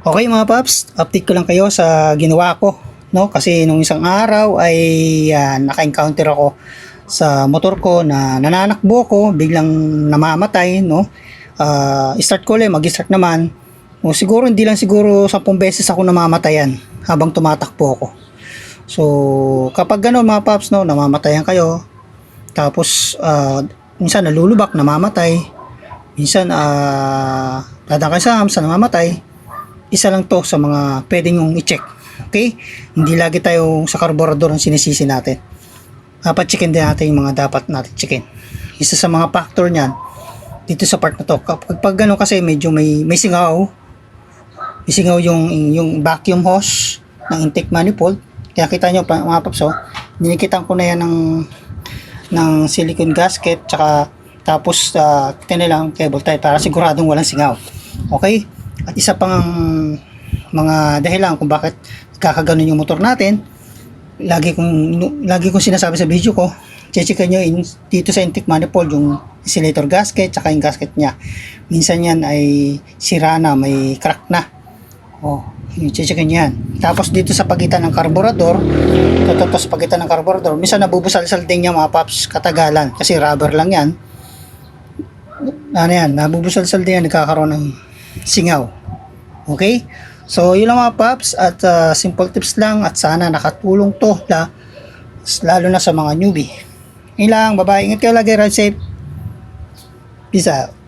Okay mga paps, update ko lang kayo sa ginawa ko. No? Kasi nung isang araw ay ah, naka-encounter ako sa motor ko na nananakbo ko, biglang namamatay. No? Ah, start ko ulit, mag-start naman. O, siguro hindi lang siguro 10 beses ako namamatayan habang tumatakbo ako. So kapag gano'n mga paps, no, namamatayan kayo. Tapos ah, minsan nalulubak, namamatay. Minsan ah, dadang kayo sa hams, namamatay isa lang to sa mga pwede nyong i-check. Okay? Hindi lagi tayo sa karburador ang sinisisi natin. Dapat checkin din natin yung mga dapat natin checkin. Isa sa mga factor niyan, dito sa part na to. Kapag pag gano'n kasi medyo may, may singaw, may singaw yung, yung vacuum hose ng intake manifold. Kaya kita nyo mga paps, oh, dinikitan ko na yan ng, ng silicone gasket, tsaka tapos uh, kita nilang cable tie para siguradong walang singaw. Okay? At isa pang mga dahilan kung bakit kakaganon yung motor natin, lagi kong lagi kong sinasabi sa video ko, checkan nyo in, dito sa intake manifold yung insulator gasket tsaka yung gasket niya. Minsan yan ay sira na, may crack na. Oh, yung checkan nyo yan. Tapos dito sa pagitan ng karburador, totoo sa pagitan ng karburador, minsan nabubusal-sal din niya mga paps katagalan kasi rubber lang yan. Ano yan, nabubusal-sal din yan, nagkakaroon ng singaw. Okay? So, yun lang mga paps at uh, simple tips lang at sana nakatulong to la, lalo na sa mga newbie. Yun lang, bye-bye. Ingat kayo lagi, ride safe. Peace out.